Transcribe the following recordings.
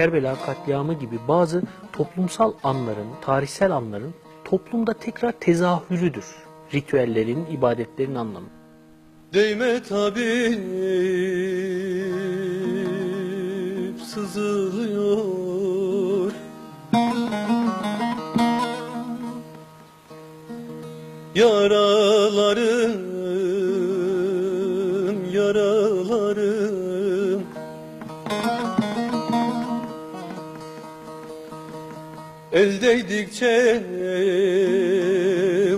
Kerbela katliamı gibi bazı toplumsal anların, tarihsel anların toplumda tekrar tezahürüdür. Ritüellerin, ibadetlerin anlamı. Değme tabip sızılıyor El değdikçe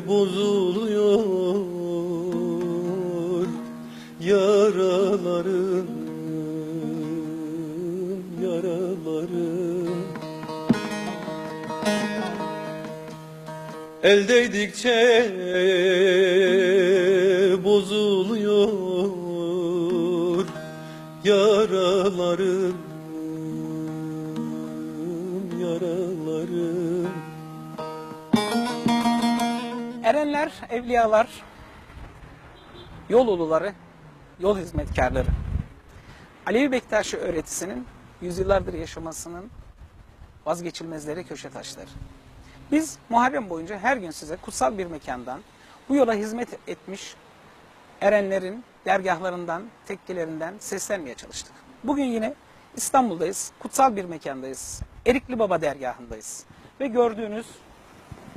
bozuluyor yaralarım, yaralarım. El değdikçe bozuluyor yaralarım, Erenler, evliyalar, yol uluları, yol hizmetkarları. Alevi Bektaşi öğretisinin yüzyıllardır yaşamasının vazgeçilmezleri köşe taşları. Biz Muharrem boyunca her gün size kutsal bir mekandan bu yola hizmet etmiş erenlerin dergahlarından, tekkelerinden seslenmeye çalıştık. Bugün yine İstanbul'dayız, kutsal bir mekandayız. Erikli Baba dergahındayız. Ve gördüğünüz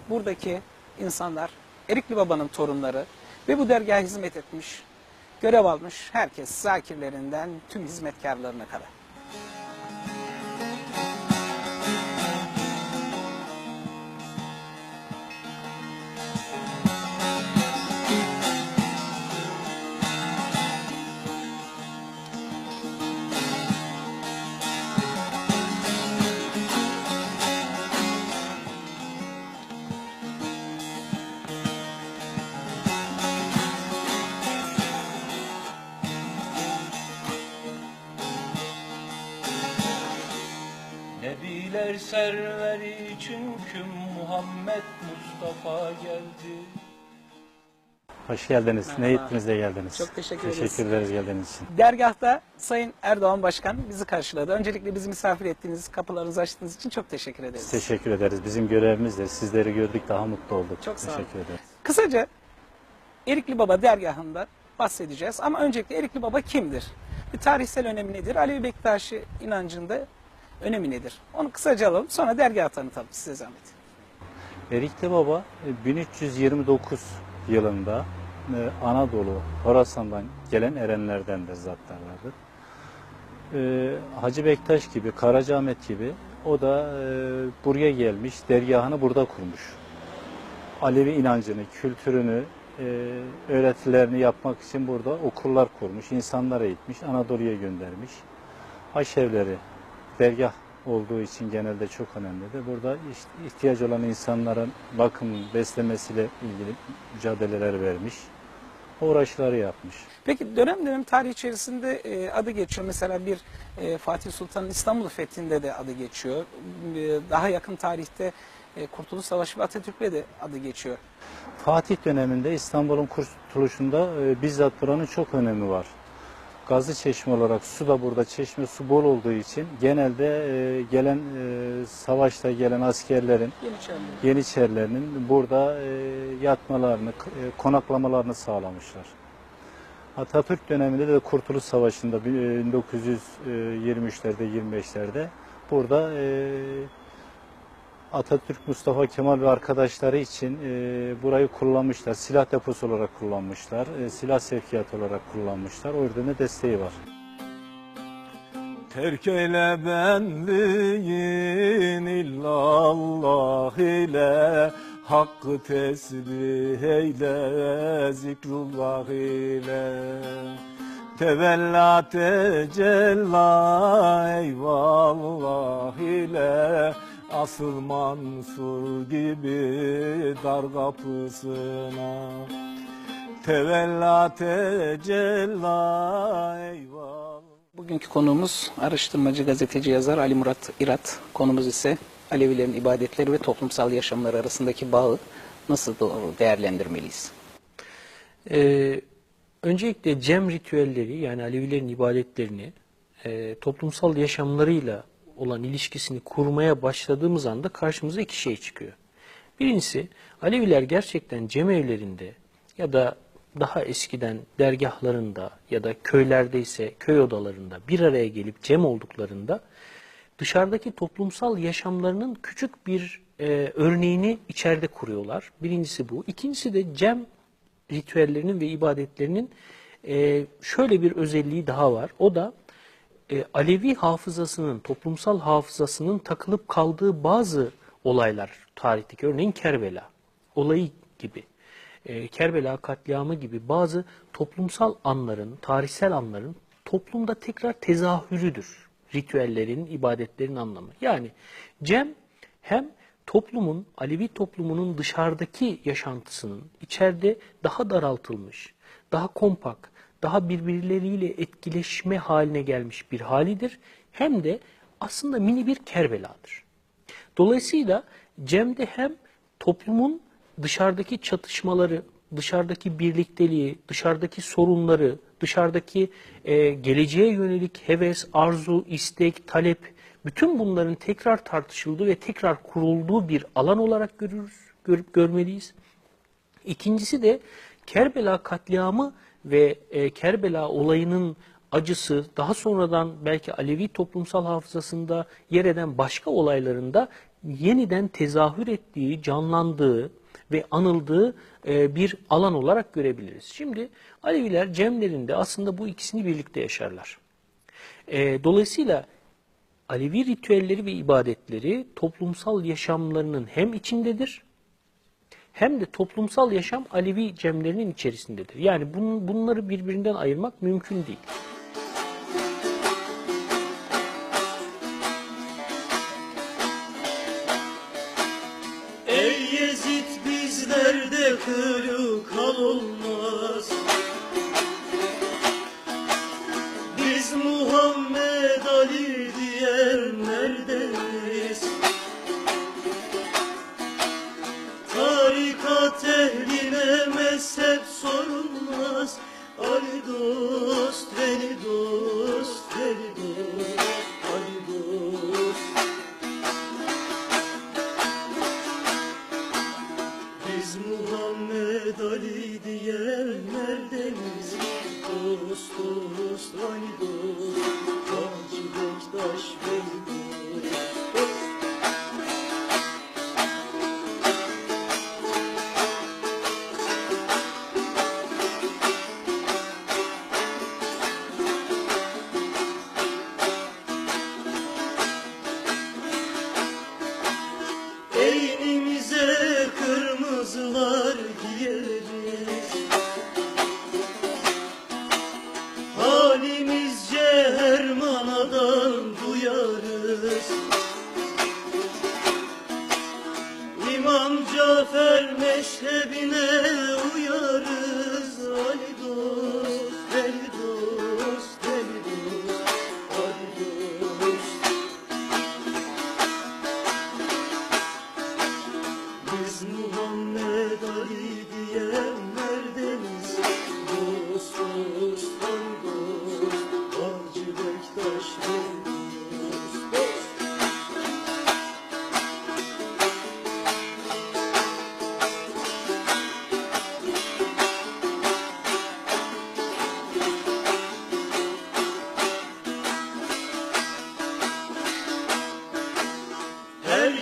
buradaki insanlar Erikli Baba'nın torunları ve bu dergaha hizmet etmiş, görev almış herkes zakirlerinden tüm hizmetkarlarına kadar. Nebiler serveri çünkü Muhammed Mustafa geldi. Hoş geldiniz. Ne Merhaba. ettiniz de geldiniz. Çok teşekkür ederiz. Teşekkür ederiz geldiğiniz için. Dergahta Sayın Erdoğan Başkan bizi karşıladı. Öncelikle bizi misafir ettiğiniz, kapılarınızı açtığınız için çok teşekkür ederiz. Teşekkür ederiz. Bizim görevimiz de sizleri gördük daha mutlu olduk. Çok sağ olun. Teşekkür ederiz. Kısaca Erikli Baba dergahında bahsedeceğiz. Ama öncelikle Erikli Baba kimdir? Bir tarihsel önemi nedir? Alevi Bektaşi inancında önemi nedir? Onu kısaca alalım. Sonra dergahı tanıtalım size zahmet. Erikli Baba e, 1329 yılında e, Anadolu, Horasan'dan gelen erenlerdendir zatlarlardır. E, Hacı Bektaş gibi, Karacaahmet gibi o da e, buraya gelmiş, dergahını burada kurmuş. Alevi inancını, kültürünü, e, öğretilerini yapmak için burada okullar kurmuş, insanlar eğitmiş, Anadolu'ya göndermiş. Haşevleri, dergah olduğu için genelde çok önemlidir. Burada iht- ihtiyaç olan insanların bakım, beslemesiyle ilgili mücadeleler vermiş. Uğraşları yapmış. Peki dönem dönem tarih içerisinde e, adı geçiyor. Mesela bir e, Fatih Sultan'ın İstanbul fethinde de adı geçiyor. E, daha yakın tarihte e, Kurtuluş Savaşı ve Atatürk'le de adı geçiyor. Fatih döneminde İstanbul'un kurtuluşunda e, bizzat buranın çok önemi var. Gazlı çeşme olarak su da burada çeşme su bol olduğu için genelde e, gelen e, savaşta gelen askerlerin Yeniçeriler. Yeniçerilerinin burada e, yatmalarını, e, konaklamalarını sağlamışlar. Atatürk döneminde de Kurtuluş Savaşı'nda bi- e, 1923'lerde 25'lerde burada e, Atatürk Mustafa Kemal ve arkadaşları için e, burayı kullanmışlar. Silah deposu olarak kullanmışlar. e, silah sevkiyatı olarak kullanmışlar. O yüzden de desteği var. Terk eyle benliğin illallah ile Hakkı tesbih eyle zikrullah ile Tevella tecella eyvallah ile Asıl Mansur gibi dar kapısına Tevella tecella eyvallah Bu Bugünkü konuğumuz araştırmacı, gazeteci, yazar Ali Murat İrat. Konumuz ise Alevilerin ibadetleri ve toplumsal yaşamları arasındaki bağı nasıl doğru değerlendirmeliyiz? Ee, öncelikle cem ritüelleri yani Alevilerin ibadetlerini e, toplumsal yaşamlarıyla olan ilişkisini kurmaya başladığımız anda karşımıza iki şey çıkıyor. Birincisi Aleviler gerçekten cem evlerinde ya da daha eskiden dergahlarında ya da köylerde ise köy odalarında bir araya gelip cem olduklarında dışarıdaki toplumsal yaşamlarının küçük bir e, örneğini içeride kuruyorlar. Birincisi bu. İkincisi de cem ritüellerinin ve ibadetlerinin e, şöyle bir özelliği daha var. O da e, Alevi hafızasının, toplumsal hafızasının takılıp kaldığı bazı olaylar tarihteki. Örneğin Kerbela olayı gibi. E, Kerbela katliamı gibi bazı toplumsal anların, tarihsel anların toplumda tekrar tezahürüdür. Ritüellerin, ibadetlerin anlamı. Yani Cem hem toplumun, Alevi toplumunun dışarıdaki yaşantısının içeride daha daraltılmış, daha kompak, daha birbirleriyle etkileşme haline gelmiş bir halidir. Hem de aslında mini bir Kerbela'dır. Dolayısıyla Cem'de hem toplumun dışarıdaki çatışmaları, dışarıdaki birlikteliği, dışarıdaki sorunları, dışarıdaki e, geleceğe yönelik heves, arzu, istek, talep, bütün bunların tekrar tartışıldığı ve tekrar kurulduğu bir alan olarak görürüz, görüp görmeliyiz. İkincisi de Kerbela katliamı ve e, Kerbela olayının acısı daha sonradan belki Alevi toplumsal hafızasında yer eden başka olaylarında yeniden tezahür ettiği, canlandığı ve anıldığı e, bir alan olarak görebiliriz. Şimdi Aleviler cemlerinde aslında bu ikisini birlikte yaşarlar. E, dolayısıyla Alevi ritüelleri ve ibadetleri toplumsal yaşamlarının hem içindedir hem de toplumsal yaşam Alevi cemlerinin içerisindedir. Yani bun, bunları birbirinden ayırmak mümkün değil. Ey Yezid bizlerde kırık olmaz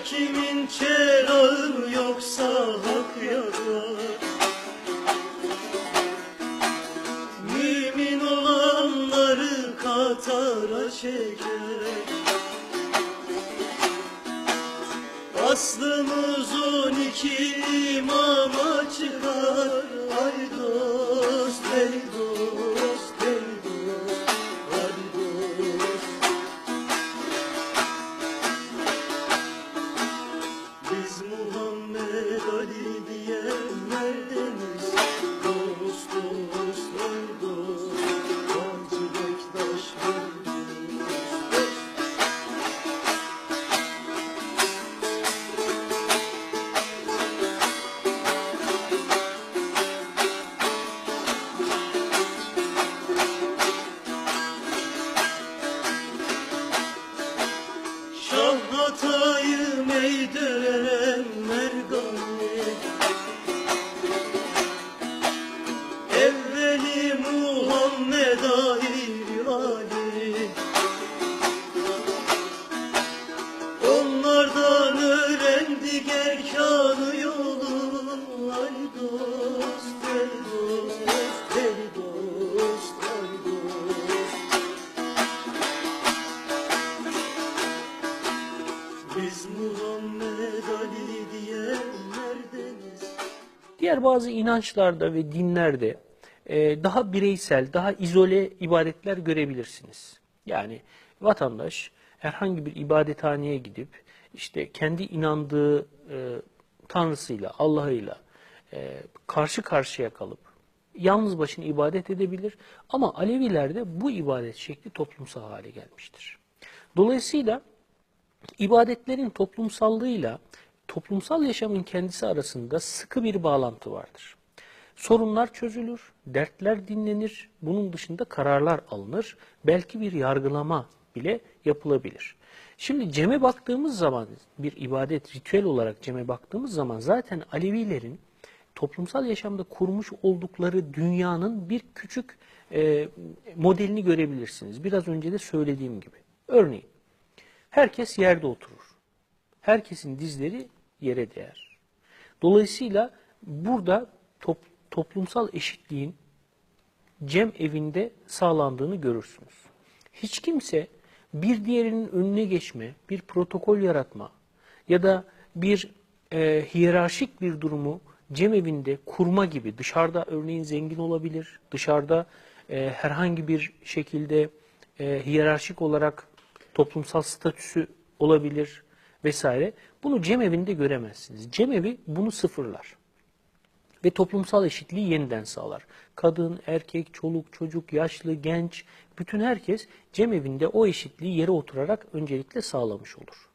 kimin çelağı yoksa hak yarar Mümin olanları katara çeker Aslımız on iki imama çıkar Bazı inançlarda ve dinlerde e, daha bireysel, daha izole ibadetler görebilirsiniz. Yani vatandaş herhangi bir ibadethaneye gidip işte kendi inandığı e, tanrısıyla, Allah'ıyla e, karşı karşıya kalıp yalnız başına ibadet edebilir. Ama Alevilerde bu ibadet şekli toplumsal hale gelmiştir. Dolayısıyla ibadetlerin toplumsallığıyla toplumsal yaşamın kendisi arasında sıkı bir bağlantı vardır. Sorunlar çözülür, dertler dinlenir, bunun dışında kararlar alınır, belki bir yargılama bile yapılabilir. Şimdi ceme baktığımız zaman, bir ibadet, ritüel olarak ceme baktığımız zaman zaten Alevilerin toplumsal yaşamda kurmuş oldukları dünyanın bir küçük e, modelini görebilirsiniz. Biraz önce de söylediğim gibi. Örneğin, herkes yerde oturur. Herkesin dizleri yere değer. Dolayısıyla burada top- toplumsal eşitliğin cem evinde sağlandığını görürsünüz. Hiç kimse bir diğerinin önüne geçme, bir protokol yaratma ya da bir e, hiyerarşik bir durumu cem evinde kurma gibi dışarıda örneğin zengin olabilir, dışarıda e, herhangi bir şekilde e, hiyerarşik olarak toplumsal statüsü olabilir vesaire. Bunu cem evinde göremezsiniz. Cem evi bunu sıfırlar ve toplumsal eşitliği yeniden sağlar. Kadın, erkek, çoluk, çocuk, yaşlı, genç, bütün herkes cem evinde o eşitliği yere oturarak öncelikle sağlamış olur.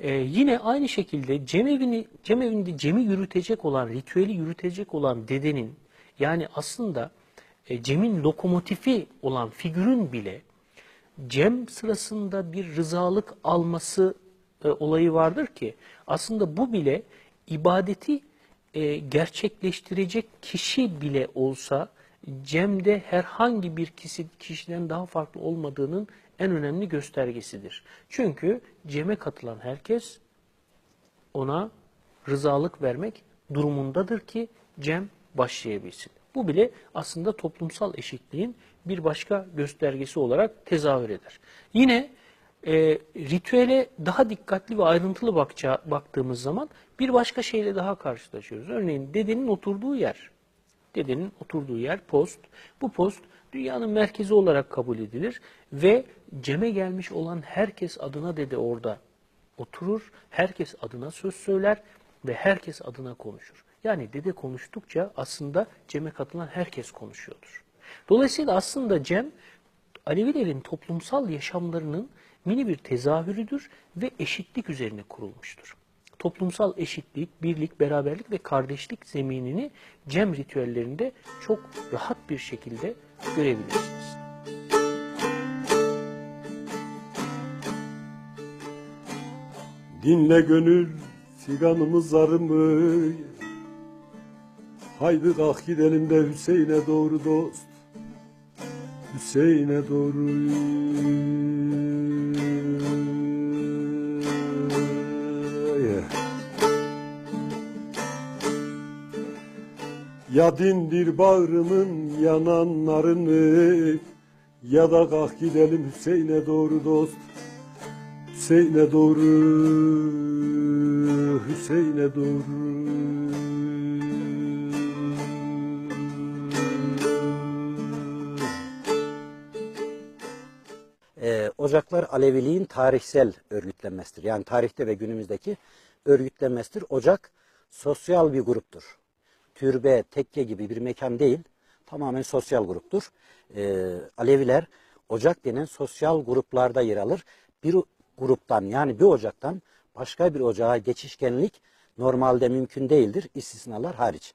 Ee, yine aynı şekilde cem evini, cem evinde cemi yürütecek olan, ritüeli yürütecek olan dedenin, yani aslında e, cemin lokomotifi olan figürün bile cem sırasında bir rızalık alması e, olayı vardır ki aslında bu bile ibadeti e, gerçekleştirecek kişi bile olsa cemde herhangi bir kişi, kişiden daha farklı olmadığının en önemli göstergesidir. Çünkü ceme katılan herkes ona rızalık vermek durumundadır ki cem başlayabilsin. Bu bile aslında toplumsal eşitliğin bir başka göstergesi olarak tezahür eder. Yine e, ritüele daha dikkatli ve ayrıntılı bakça, baktığımız zaman bir başka şeyle daha karşılaşıyoruz. Örneğin dedenin oturduğu yer. Dedenin oturduğu yer post. Bu post dünyanın merkezi olarak kabul edilir ve ceme gelmiş olan herkes adına dede orada oturur, herkes adına söz söyler ve herkes adına konuşur. Yani dede konuştukça aslında ceme katılan herkes konuşuyordur. Dolayısıyla aslında cem Alevilerin toplumsal yaşamlarının mini bir tezahürüdür ve eşitlik üzerine kurulmuştur. Toplumsal eşitlik, birlik, beraberlik ve kardeşlik zeminini cem ritüellerinde çok rahat bir şekilde görebilirsiniz. Dinle gönül figanımız arımı Haydi kalk gidelim de Hüseyin'e doğru dost Hüseyin'e doğru Ya dindir bağrımın yananlarını Ya da kalk gidelim Hüseyin'e doğru dost Hüseyin'e doğru Hüseyin'e doğru Ee, ocaklar Aleviliğin tarihsel örgütlenmesidir. Yani tarihte ve günümüzdeki örgütlenmesidir. Ocak sosyal bir gruptur. Türbe, tekke gibi bir mekan değil, tamamen sosyal gruptur. Ee, Aleviler ocak denen sosyal gruplarda yer alır. Bir gruptan yani bir ocaktan başka bir ocağa geçişkenlik normalde mümkün değildir, istisnalar hariç.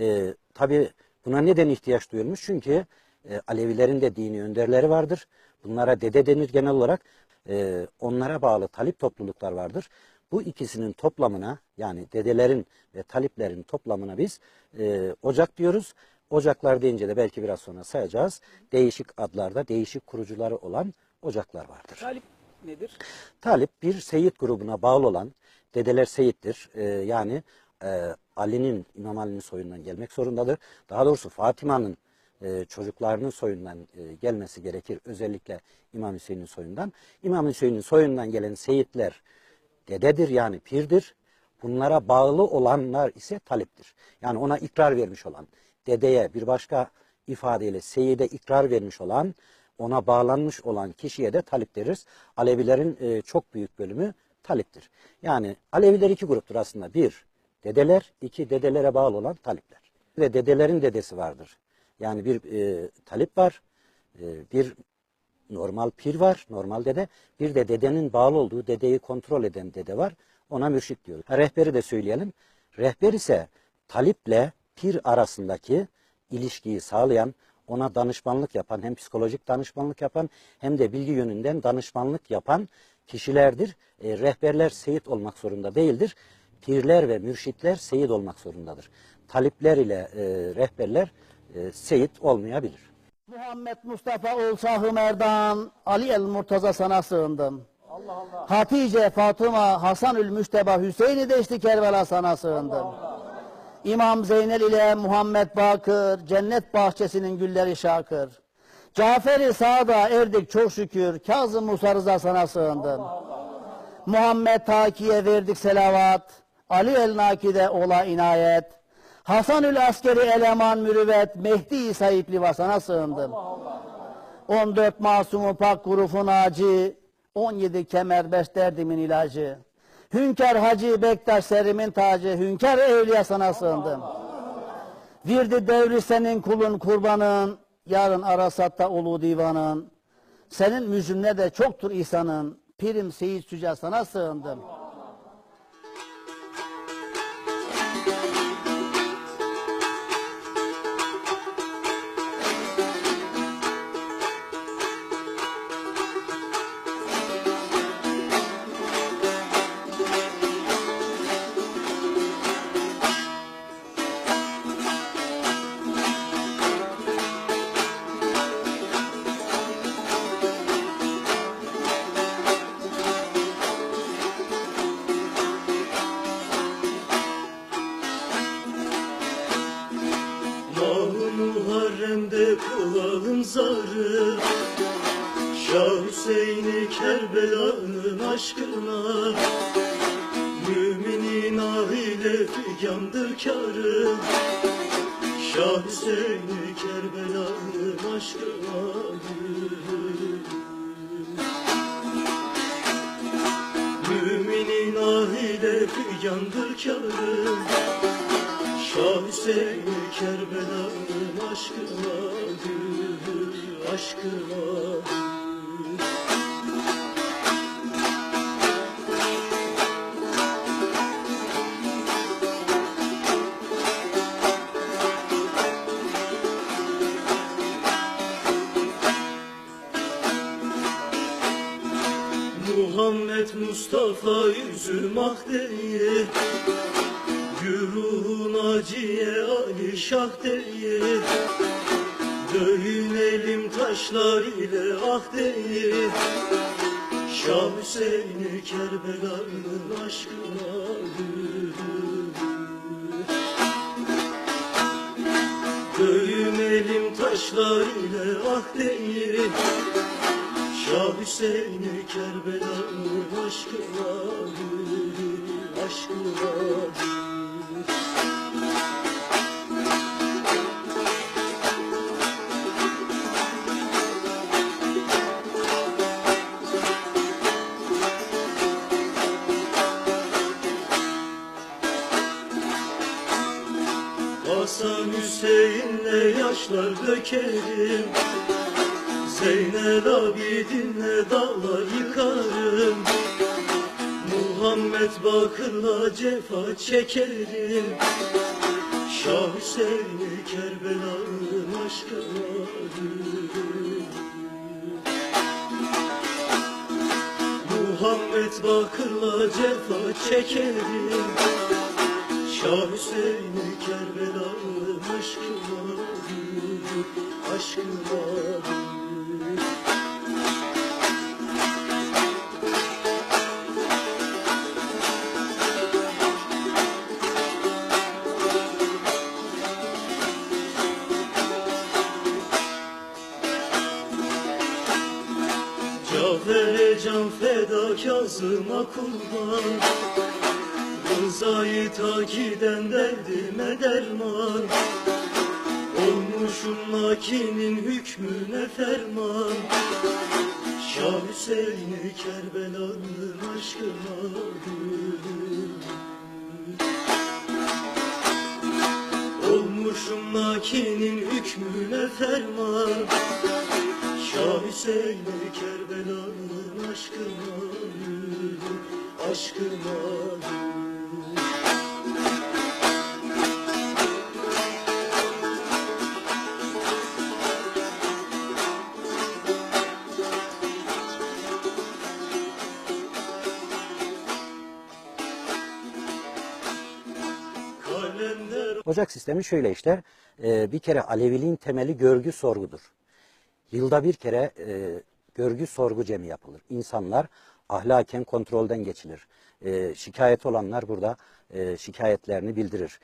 Ee, Tabi buna neden ihtiyaç duyulmuş? Çünkü e, Alevilerin de dini önderleri vardır. Bunlara dede denir genel olarak. E, onlara bağlı talip topluluklar vardır. Bu ikisinin toplamına yani dedelerin ve taliplerin toplamına biz e, ocak diyoruz. Ocaklar deyince de belki biraz sonra sayacağız. Değişik adlarda değişik kurucuları olan ocaklar vardır. Talip nedir? Talip bir Seyit grubuna bağlı olan dedeler Seyit'tir. Ee, yani e, Ali'nin, İmam Ali'nin soyundan gelmek zorundadır. Daha doğrusu Fatıma'nın e, çocuklarının soyundan e, gelmesi gerekir. Özellikle İmam Hüseyin'in soyundan. İmam Hüseyin'in soyundan gelen Seyitler dededir yani pirdir. Bunlara bağlı olanlar ise taliptir. Yani ona ikrar vermiş olan, dedeye bir başka ifadeyle seyide ikrar vermiş olan, ona bağlanmış olan kişiye de talip deriz. Alevilerin e, çok büyük bölümü taliptir. Yani Aleviler iki gruptur aslında. Bir, dedeler, iki dedelere bağlı olan talipler. Ve dedelerin dedesi vardır. Yani bir e, talip var, e, bir normal pir var, normal dede. Bir de dedenin bağlı olduğu, dedeyi kontrol eden dede var. Ona mürşit diyoruz. Rehberi de söyleyelim. Rehber ise taliple pir arasındaki ilişkiyi sağlayan, ona danışmanlık yapan, hem psikolojik danışmanlık yapan hem de bilgi yönünden danışmanlık yapan kişilerdir. E, rehberler seyit olmak zorunda değildir. Pirler ve mürşitler seyit olmak zorundadır. Talipler ile e, rehberler e, seyit olmayabilir. Muhammed Mustafa Ulsahı Merdan, Ali el Murtaza sana sığındım. Hatice, Fatıma, Hasanül Müşteba, Hüseyin'i deşti Kerbela sana sığındım. İmam Zeynel ile Muhammed Bakır, cennet bahçesinin gülleri şakır. Cafer-i Sa'da erdik çok şükür, Kazım Musa Rıza sana sığındım. Muhammed Taki'ye verdik selavat, Ali el Nakide ola inayet. Hasanül askeri eleman mürüvvet, Mehdi İsa ipli vasana sığındım. 14 masumu pak grufu naci, 17 kemer beş derdimin ilacı. Hünkar Hacı Bektaş serimin tacı, hünkar evliya sana sığındım. Virdi devri senin kulun kurbanın, yarın Arasat'ta ulu divanın. Senin müzümne de çoktur İsa'nın, pirim Seyit Süca sana sığındım. Mahı Hüseyin Kerbela'nın aşkına gül, aşkına gül. Muhammed Mustafa yüzüm ah değil Şah değil Dövünelim taşlar ile ah değil. Şah Hüseyin'i Kerbela'nın aşkına. Dövünelim taşlar ile ah değil. Şah Hüseyin'i Kerbela'nın aşkına aşkına Yaşlar dökerim. Zeynel Abidin'le dağlar yıkarım. Muhammed Bakır'la cefa çekerim. Şah Hüseyin'i Kerbela'nın aşkına. Muhammed Bakır'la cefa çekerim. Şah Hüseyin'i Kerbela'nın aşkına Kazım'a kurban Zayita giden derdime derman. Olmuşum makinin hükmüne ferman. Şah Hüseyin'i Kerbela'nın aşkına Olmuşum makinin hükmüne ferman. Şah Hüseyin'i Kerbela'nın Aşkına Ocak sistemi şöyle işler. Ee, bir kere Aleviliğin temeli görgü sorgudur. Yılda bir kere e, görgü sorgu cemi yapılır. İnsanlar ahlaken kontrolden geçilir. E, şikayet olanlar burada e, şikayetlerini bildirir.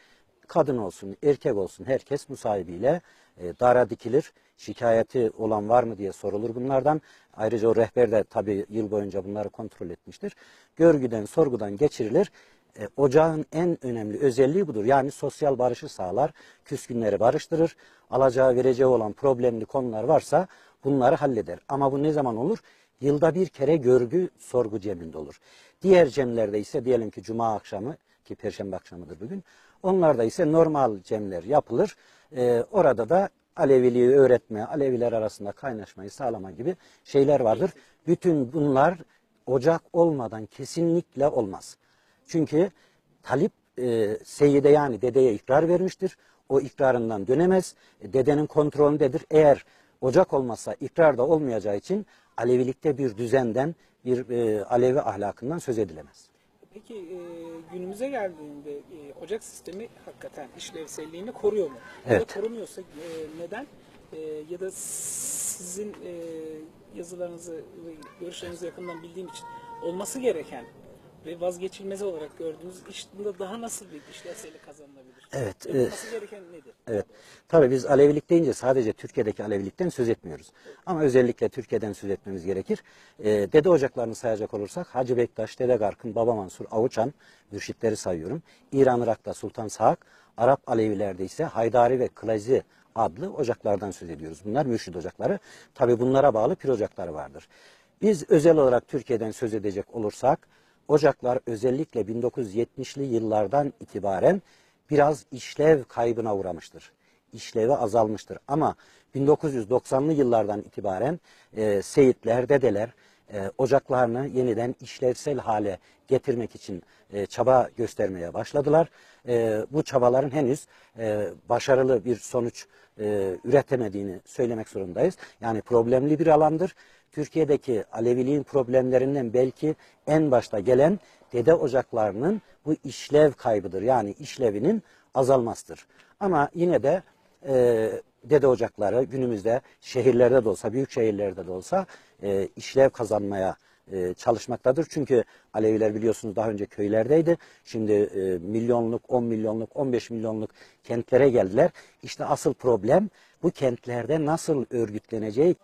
Kadın olsun, erkek olsun herkes musahibiyle e, dara dikilir. Şikayeti olan var mı diye sorulur bunlardan. Ayrıca o rehber de tabii yıl boyunca bunları kontrol etmiştir. Görgüden, sorgudan geçirilir. E, ocağın en önemli özelliği budur. Yani sosyal barışı sağlar, küskünleri barıştırır. Alacağı vereceği olan problemli konular varsa bunları halleder. Ama bu ne zaman olur? Yılda bir kere görgü sorgu ceminde olur. Diğer cemlerde ise diyelim ki cuma akşamı ki perşembe akşamıdır bugün. Onlarda ise normal cemler yapılır. E, orada da Aleviliği öğretme, Aleviler arasında kaynaşmayı sağlama gibi şeyler vardır. Bütün bunlar ocak olmadan kesinlikle olmaz. Çünkü talip e, seyide yani dedeye ikrar vermiştir. O ikrarından dönemez. E, dedenin kontrolündedir. Eğer ocak olmazsa ikrar da olmayacağı için Alevilikte bir düzenden, bir e, Alevi ahlakından söz edilemez. Peki e, günümüze geldiğinde e, ocak sistemi hakikaten işlevselliğini koruyor mu? Ya Evet. da korumuyorsa e, neden? E, ya da sizin e, yazılarınızı görüşlerinizi yakından bildiğim için olması gereken ve vazgeçilmezi olarak gördüğünüz işinde daha nasıl bir işlevsellik kazanılabilir? Evet, Yapılması gereken nedir? Evet. Tabii biz Alevilik deyince sadece Türkiye'deki Alevilikten söz etmiyoruz. Ama özellikle Türkiye'den söz etmemiz gerekir. Ee, dede ocaklarını sayacak olursak Hacı Bektaş, Dede Garkın, Baba Mansur, Avuçan mürşitleri sayıyorum. İran Irak'ta Sultan Sahak, Arap Alevilerde ise Haydari ve Kılazi adlı ocaklardan söz ediyoruz. Bunlar mürşid ocakları. Tabii bunlara bağlı pir ocakları vardır. Biz özel olarak Türkiye'den söz edecek olursak ocaklar özellikle 1970'li yıllardan itibaren biraz işlev kaybına uğramıştır. İşlevi azalmıştır. Ama 1990'lı yıllardan itibaren e, seyitler, dedeler e, ocaklarını yeniden işlevsel hale getirmek için e, çaba göstermeye başladılar. E, bu çabaların henüz e, başarılı bir sonuç e, üretemediğini söylemek zorundayız. Yani problemli bir alandır. Türkiye'deki Aleviliğin problemlerinden belki en başta gelen dede ocaklarının bu işlev kaybıdır. Yani işlevinin azalmasıdır. Ama yine de e, dede ocakları günümüzde şehirlerde de olsa, büyük şehirlerde de olsa e, işlev kazanmaya e, çalışmaktadır. Çünkü Aleviler biliyorsunuz daha önce köylerdeydi. Şimdi e, milyonluk, 10 milyonluk, 15 milyonluk kentlere geldiler. İşte asıl problem bu kentlerde nasıl örgütleneceği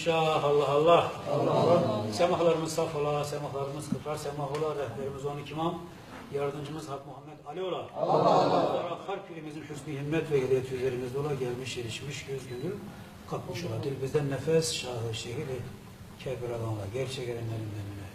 Bismillah, Allah Allah. Semahlarımız saf ola, semahlarımız kıprar, semah ola, rehberimiz 12 imam, yardımcımız Hak Muhammed Ali ola. Allah Allah. Harp pirimizin hüsnü himmet ve hidayet üzerimizde ola, gelmiş, gelişmiş, göz gönül kalkmış ola. Dil bizden nefes, şahı, şehir, Kerbela'dan ola. Gerçek erenlerinden bile.